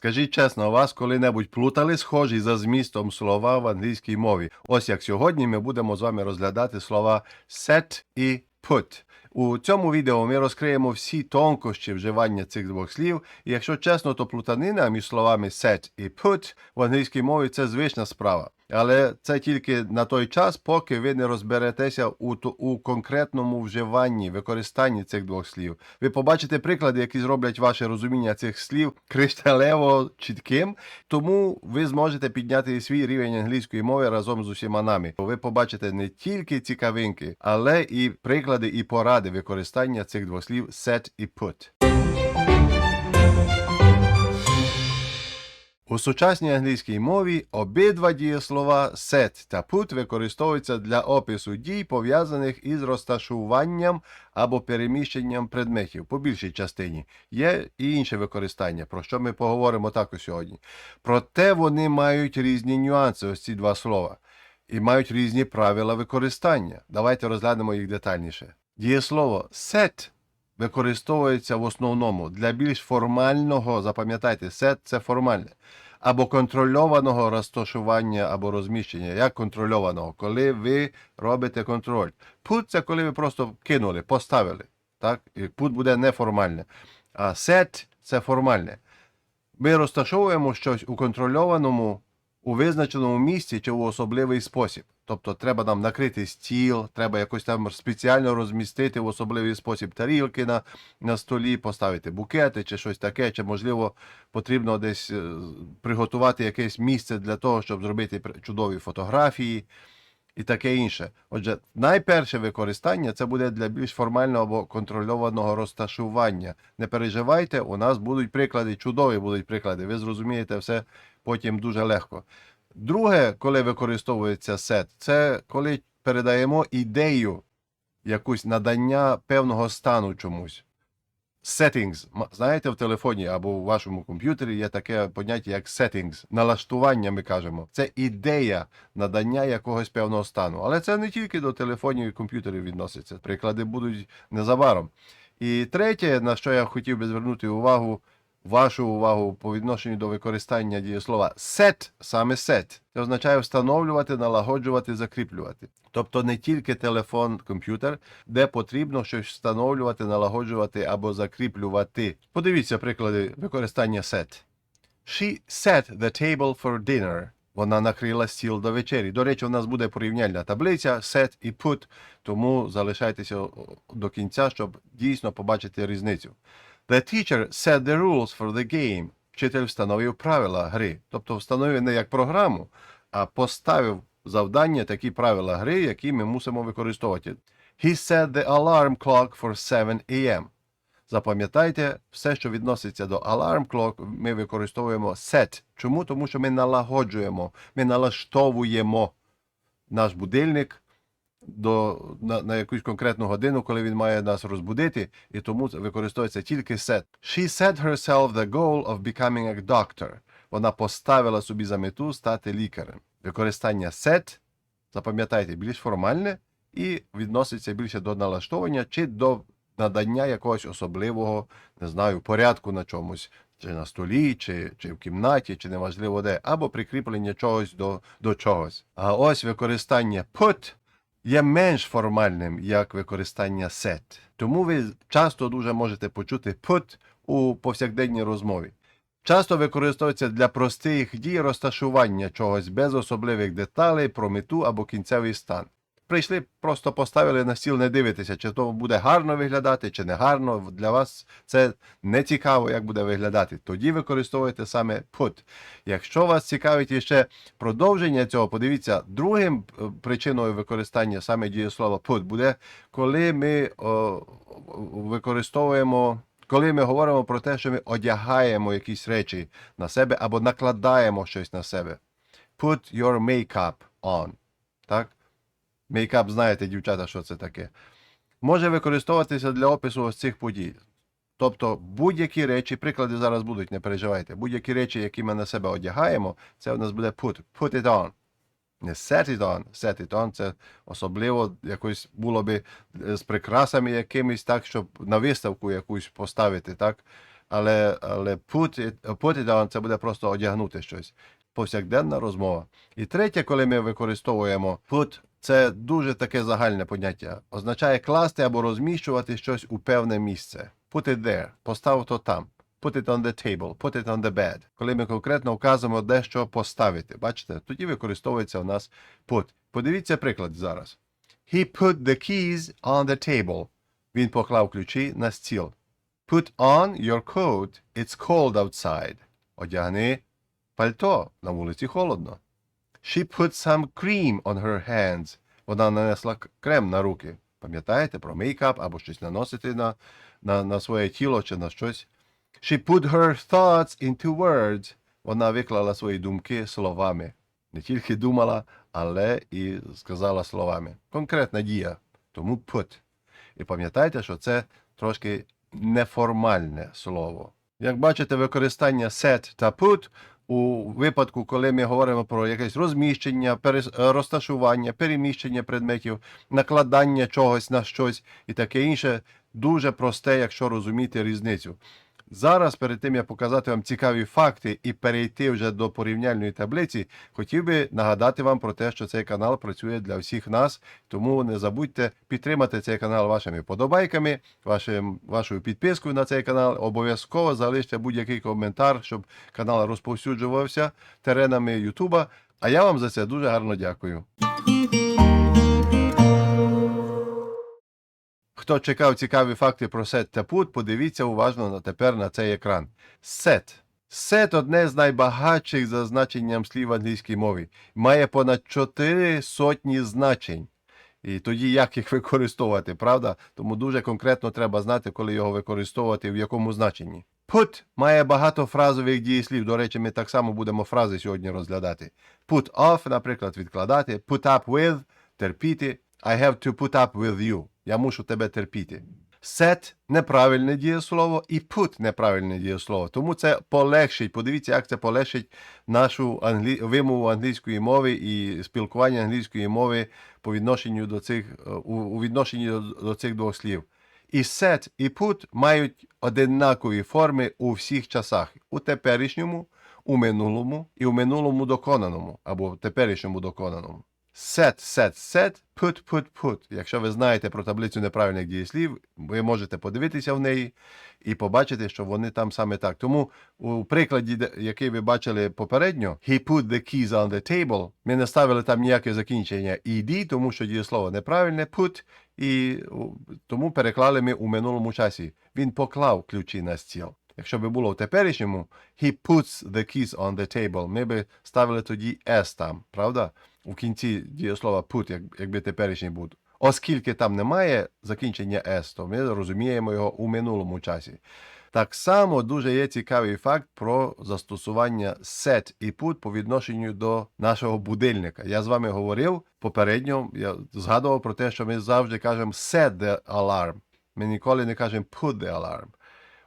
Скажіть чесно, вас коли-небудь плутали схожі за змістом слова в англійській мові? Ось як сьогодні ми будемо з вами розглядати слова set і put. У цьому відео ми розкриємо всі тонкощі вживання цих двох слів, і якщо чесно, то плутанина між словами set і put в англійській мові це звична справа. Але це тільки на той час, поки ви не розберетеся у, у конкретному вживанні, використанні цих двох слів. Ви побачите приклади, які зроблять ваше розуміння цих слів кришталево чітким, тому ви зможете підняти свій рівень англійської мови разом з усіма нами. Ви побачите не тільки цікавинки, але і приклади і поради використання цих двох слів set і put. У сучасній англійській мові обидва дієслова set та put використовуються для опису дій, пов'язаних із розташуванням або переміщенням предметів по більшій частині. Є і інше використання, про що ми поговоримо також сьогодні. Проте вони мають різні нюанси, ось ці два слова, і мають різні правила використання. Давайте розглянемо їх детальніше. Дієслово set використовується в основному для більш формального, запам'ятайте, set – це формальне, або контрольованого розташування або розміщення. Як контрольованого, коли ви робите контроль. Put – це коли ви просто кинули, поставили. Так? І put буде неформальне. А set – це формальне. Ми розташовуємо щось у контрольованому, у визначеному місці чи у особливий спосіб. Тобто треба нам накрити стіл, треба якось там спеціально розмістити в особливий спосіб тарілки на, на столі, поставити букети чи щось таке, чи можливо потрібно десь е, приготувати якесь місце для того, щоб зробити чудові фотографії і таке інше. Отже, найперше використання це буде для більш формального або контрольованого розташування. Не переживайте, у нас будуть приклади, чудові будуть приклади. Ви зрозумієте все потім дуже легко. Друге, коли використовується сет, це коли передаємо ідею, якусь надання певного стану чомусь. Settings. Знаєте, в телефоні або в вашому комп'ютері є таке поняття, як settings. Налаштування, ми кажемо. Це ідея надання якогось певного стану. Але це не тільки до телефонів і комп'ютерів відноситься. Приклади будуть незабаром. І третє, на що я хотів би звернути увагу, вашу увагу по відношенню до використання дієслова set, саме set, це означає встановлювати, налагоджувати, закріплювати. Тобто не тільки телефон, комп'ютер, де потрібно щось встановлювати, налагоджувати або закріплювати. Подивіться приклади використання set. She set the table for dinner. Вона накрила стіл до вечері. До речі, у нас буде порівняльна таблиця set і put, тому залишайтеся до кінця, щоб дійсно побачити різницю. The teacher set the rules for the game. Вчитель встановив правила гри. Тобто встановив не як програму, а поставив завдання такі правила гри, які ми мусимо використовувати. He set the alarm clock for 7 a.m. Запам'ятайте, все, що відноситься до alarm clock, ми використовуємо set. Чому? Тому що ми налагоджуємо, ми налаштовуємо наш будильник до, на, на якусь конкретну годину, коли він має нас розбудити, і тому використовується тільки set. She set herself the goal of becoming a doctor. Вона поставила собі за мету стати лікарем. Використання set, запам'ятайте, більш формальне і відноситься більше до налаштовування чи до надання якогось особливого, не знаю, порядку на чомусь, чи на столі, чи, чи в кімнаті, чи неважливо де, або прикріплення чогось до, до чогось. А ось використання put є менш формальним, як використання set. Тому ви часто дуже можете почути put у повсякденній розмові. Часто використовується для простих дій розташування чогось без особливих деталей про мету або кінцевий стан. Прийшли, просто поставили на стіл, не дивитеся, чи то буде гарно виглядати, чи не гарно. Для вас це не цікаво, як буде виглядати. Тоді використовуєте саме put. Якщо вас цікавить іще продовження цього, подивіться, другим е, причиною використання саме дієслова put буде, коли ми о, використовуємо. Коли ми говоримо про те, що ми одягаємо якісь речі на себе або накладаємо щось на себе. Put your makeup on. Так? Мейкап, знаєте, дівчата, що це таке. Може використовуватися для опису ось цих подій. Тобто будь-які речі, приклади зараз будуть, не переживайте. Будь-які речі, які ми на себе одягаємо, це у нас буде put. Put it on. Не set it on. Set it on це особливо якось було би е, з прикрасами якимись, так, щоб на виставку якусь поставити, так. але, але put, it, put it on це буде просто одягнути щось. Повсякденна розмова. І третє, коли ми використовуємо put, це дуже таке загальне поняття. Означає класти або розміщувати щось у певне місце. Put it there, постав то там. Put it on the table, put it on the bed. Коли ми конкретно вказуємо де що поставити. Бачите, тоді використовується у нас put. Подивіться приклад зараз. He put the keys on the table. Він поклав ключі на стіл. Put on your coat. It's cold outside. Одягни пальто. На вулиці холодно. She put some cream on her hands. Вона нанесла крем на руки. Пам'ятаєте про мейкап або щось наносити на, на, на своє тіло чи на щось. She put her thoughts into words. Вона виклала свої думки словами. Не тільки думала, але і сказала словами. Конкретна дія. Тому put. І пам'ятайте, що це трошки неформальне слово. Як бачите, використання set та put у випадку, коли ми говоримо про якесь розміщення, е, розташування, переміщення предметів, накладання чогось на щось і таке інше, дуже просте, якщо розуміти різницю. Зараз, перед тим як показати вам цікаві факти і перейти вже до порівняльної таблиці, хотів би нагадати вам про те, що цей канал працює для всіх нас. Тому не забудьте підтримати цей канал вашими подобайками, вашим, вашою підпискою на цей канал. Обов'язково залиште будь-який коментар, щоб канал розповсюджувався теренами Ютуба. А я вам за це дуже гарно дякую. Хто чекав цікаві факти про сет та пут, подивіться уважно на тепер на цей екран. Сет. Сет одне з найбагатших за значенням слів в англійській мові. Має понад 4 сотні значень. І тоді як їх використовувати, правда? Тому дуже конкретно треба знати, коли його використовувати, в якому значенні. Put має багато фразових дієслів. До речі, ми так само будемо фрази сьогодні розглядати. Put off, наприклад, відкладати. Put up with терпіти. I have to put up with you. Я мушу тебе терпіти. Set неправильне дієслово і put неправильне дієслово. Тому це полегшить. Подивіться, як це полегшить нашу англі... вимову англійської мови і спілкування англійської мови по відношенню до цих у, відношенні до, до цих двох слів. І set, і put мають однакові форми у всіх часах: у теперішньому, у минулому і у минулому доконаному, або теперішньому доконаному. Set, set, set, put, put, put. Якщо ви знаєте про таблицю неправильних дієслів, ви можете подивитися в неї і побачити, що вони там саме так. Тому у прикладі, який ви бачили попередньо, he put the keys on the table, ми не ставили там ніяке закінчення ed, тому що дієслово неправильне, put, і тому переклали ми у минулому часі. Він поклав ключі на стіл. Якщо би було в теперішньому, he puts the keys on the table, ми би ставили тоді s там, правда? У кінці дієслова put, як, якби теперішній був. Оскільки там немає закінчення s, то ми розуміємо його у минулому часі. Так само дуже є цікавий факт про застосування set і put по відношенню до нашого будильника. Я з вами говорив попередньо, я згадував про те, що ми завжди кажемо set the alarm. Ми ніколи не кажемо put the alarm.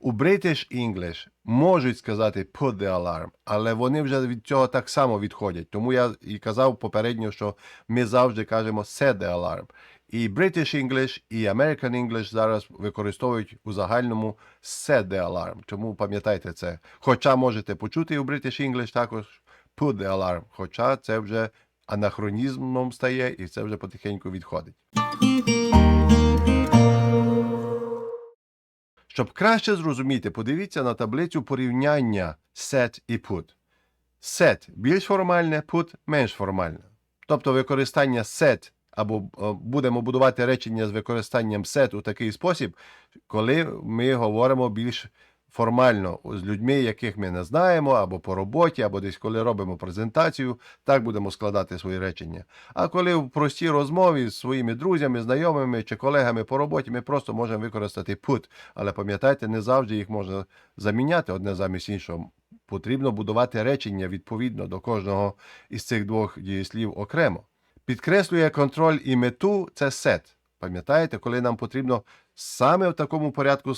У British English можуть сказати put the alarm, але вони вже від цього так само відходять. Тому я і казав попередньо, що ми завжди кажемо set the alarm. І British English, і American English зараз використовують у загальному set the alarm. Тому пам'ятайте це. Хоча можете почути у British English також put the alarm, хоча це вже анахронізмом стає і це вже потихеньку відходить. Щоб краще зрозуміти, подивіться на таблицю порівняння set і put. Set більш формальне, put менш формальне. Тобто використання set або е, будемо будувати речення з використанням set у такий спосіб, коли ми говоримо більш формально з людьми, яких ми не знаємо, або по роботі, або десь коли робимо презентацію, так будемо складати свої речення. А коли в простій розмові з своїми друзями, знайомими чи колегами по роботі, ми просто можемо використати put. Але пам'ятайте, не завжди їх можна заміняти одне замість іншого. Потрібно будувати речення відповідно до кожного із цих двох дієслів окремо. Підкреслює контроль і мету це set. Пам'ятаєте, коли нам потрібно Саме в такому порядку е,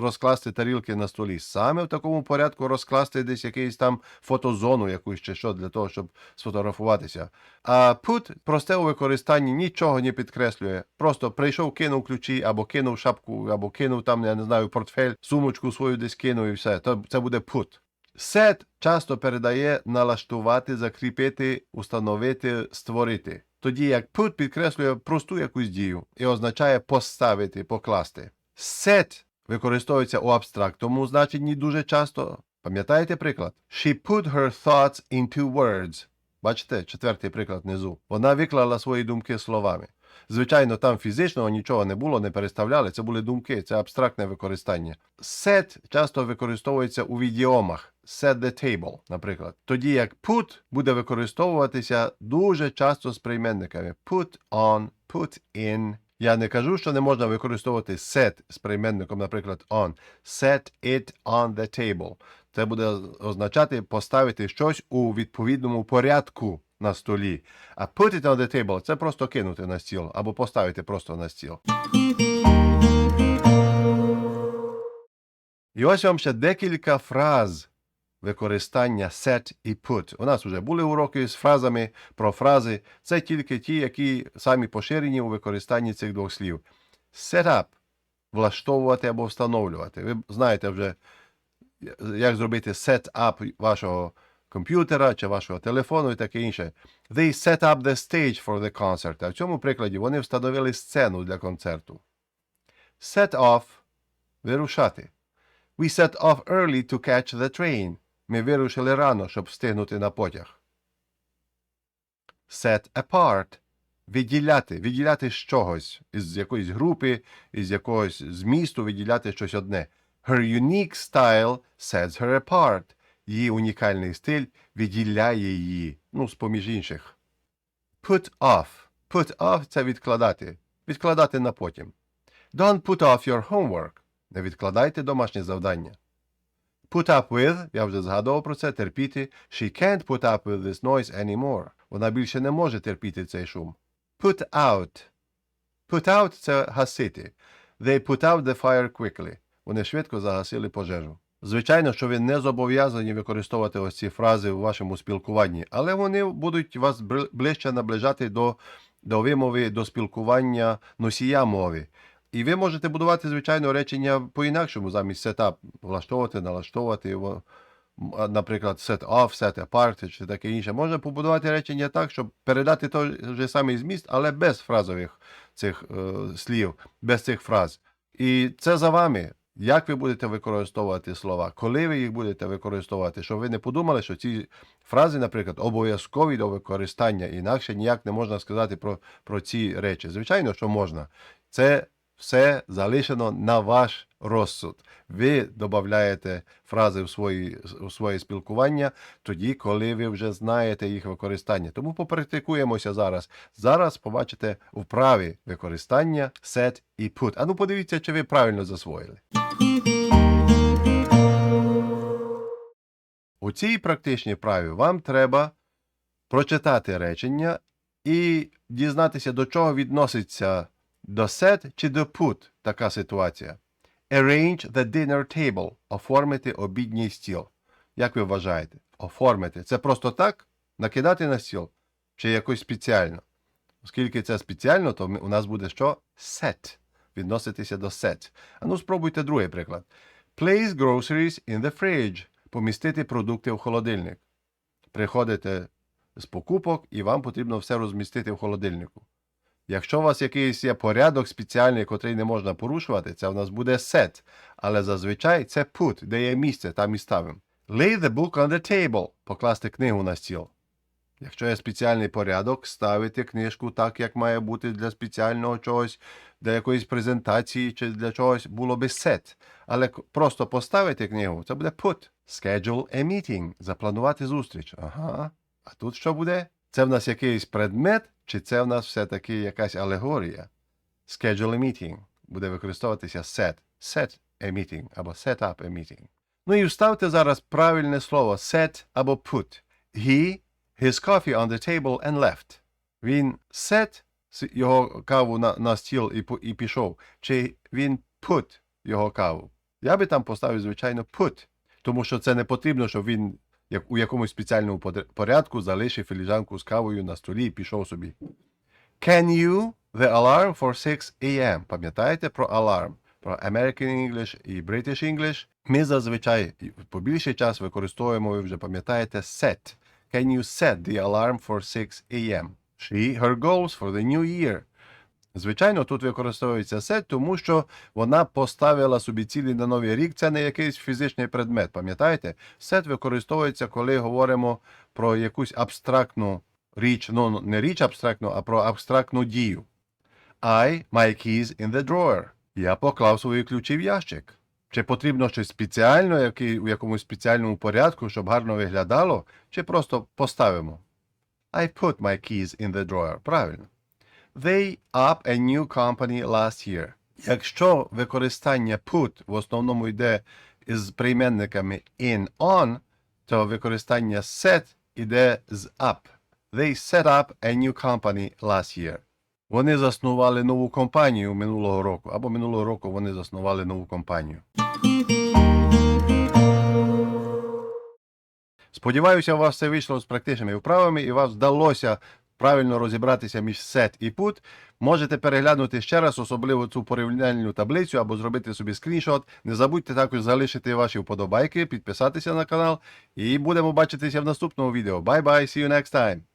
розкласти тарілки на столі, саме в такому порядку розкласти десь якийсь там фотозону якусь чи що для того, щоб сфотографуватися. А put просте у використанні нічого не підкреслює. Просто прийшов, кинув ключі, або кинув шапку, або кинув там, я не знаю, портфель, сумочку свою десь кинув і все. То це буде put. Set часто передає налаштувати, закріпити, установити, створити. Тоді як put підкреслює просту якусь дію і означає поставити, покласти. Set використовується у абстрактному значенні дуже часто. Пам'ятаєте приклад? She put her thoughts into words. Бачите, четвертий приклад внизу. Вона виклала свої думки словами. Звичайно, там фізичного нічого не було, не переставляли, це були думки, це абстрактне використання. Set часто використовується у відіомах. Set the table, наприклад. Тоді як put буде використовуватися дуже часто з прийменниками. Put on, put in. Я не кажу, що не можна використовувати set з прийменником, наприклад, on. Set it on the table. Це буде означати поставити щось у відповідному порядку на столі. А put it on the table це просто кинути на стіл або поставити просто на стіл. І ось вам ще декілька фраз використання set і put. У нас вже були уроки з фразами про фрази. Це тільки ті, які самі поширені у використанні цих двох слів. Set up – влаштовувати або встановлювати. Ви знаєте вже, як зробити set up вашого комп'ютера чи вашого телефону і таке інше. They set up the stage for the concert. А в цьому прикладі вони встановили сцену для концерту. Set off – вирушати. We set off early to catch the train. Ми вирушили рано, щоб встигнути на потяг. Set apart – відділяти, відділяти з чогось, із якоїсь групи, із якогось змісту виділяти щось одне. Her unique style sets her apart. Її унікальний стиль відділяє її, ну, з-поміж інших. Put off. Put off – це відкладати. Відкладати на потім. Don't put off your homework. Не відкладайте домашнє завдання. Put up with, я вже згадував про це, терпіти. She can't put up with this noise anymore. Вона більше не може терпіти цей шум. Put out. Put out – це гасити. They put out the fire quickly. Вони швидко загасили пожежу. Звичайно, що ви не зобов'язані використовувати ось ці фрази у вашому спілкуванні, але вони будуть вас ближче наближати до, до вимови, до спілкування носія мови. І ви можете будувати, звичайно, речення по-інакшому, замість setup, влаштовувати, налаштовувати його, наприклад, set off, set apart чи таке інше. Можна побудувати речення так, щоб передати той же самий зміст, але без фразових цих е, слів, без цих фраз. І це за вами. Як ви будете використовувати слова, коли ви їх будете використовувати, щоб ви не подумали, що ці фрази, наприклад, обов'язкові до використання, інакше ніяк не можна сказати про, про ці речі. Звичайно, що можна. Це все залишено на ваш розсуд. Ви додаєте фрази в свої, в своє спілкування тоді, коли ви вже знаєте їх використання. Тому попрактикуємося зараз. Зараз побачите вправі використання set і put. А ну подивіться, чи ви правильно засвоїли. У цій практичній вправі вам треба прочитати речення і дізнатися, до чого відноситься до set чи до put така ситуація. Arrange the dinner table. Оформити обідній стіл. Як ви вважаєте? Оформити. Це просто так? Накидати на стіл? Чи якось спеціально? Оскільки це спеціально, то у нас буде що? Set. Відноситися до set. А ну спробуйте другий приклад. Place groceries in the fridge. Помістити продукти в холодильник. Приходите з покупок і вам потрібно все розмістити в холодильнику. Якщо у вас якийсь є порядок спеціальний, котрий не можна порушувати, це в нас буде set. Але зазвичай це put, де є місце, там і ставимо. Lay the book on the table. Покласти книгу на стіл. Якщо є спеціальний порядок, ставити книжку так, як має бути для спеціального чогось, для якоїсь презентації чи для чогось було би set. Але просто поставити книгу, це буде put. Schedule a meeting. Запланувати зустріч. Ага. А тут що буде? Це в нас якийсь предмет, чи це в нас все-таки якась алегорія? Schedule a meeting. Буде використовуватися set. Set a meeting або set up a meeting. Ну і вставте зараз правильне слово set або put. He, his coffee on the table and left. Він set його каву на, на стіл і, і пішов, чи він put його каву. Я би там поставив, звичайно, put, тому що це не потрібно, щоб він як у якомусь спеціальному порядку залишив філіжанку з кавою на столі і пішов собі. Can you the alarm for 6 a.m. Пам'ятаєте про alarm? Про American English і British English. Ми зазвичай і по більший час використовуємо, ви вже пам'ятаєте, set. Can you set the alarm for 6 a.m. She her goals for the new year. Звичайно, тут використовується set, тому що вона поставила собі цілі на новий рік. Це не якийсь фізичний предмет. Пам'ятаєте? Set використовується, коли говоримо про якусь абстрактну річ, ну не річ абстрактну, а про абстрактну дію. I, my keys in the drawer. Я поклав свої ключі в ящик. Чи потрібно щось спеціально, який, у якомусь спеціальному порядку, щоб гарно виглядало, чи просто поставимо? I put my keys in the drawer. Правильно. They up a new company last year. Якщо використання put в основному йде із прийменниками in on, то використання set іде з up. They set up a new company last year. Вони заснували нову компанію минулого року, або минулого року вони заснували нову компанію. Сподіваюся, у вас все вийшло з практичними вправами і вас вдалося правильно розібратися між set і put. Можете переглянути ще раз, особливо цю порівняльну таблицю, або зробити собі скріншот. Не забудьте також залишити ваші вподобайки, підписатися на канал. І будемо бачитися в наступному відео. Bye bye, see you next time!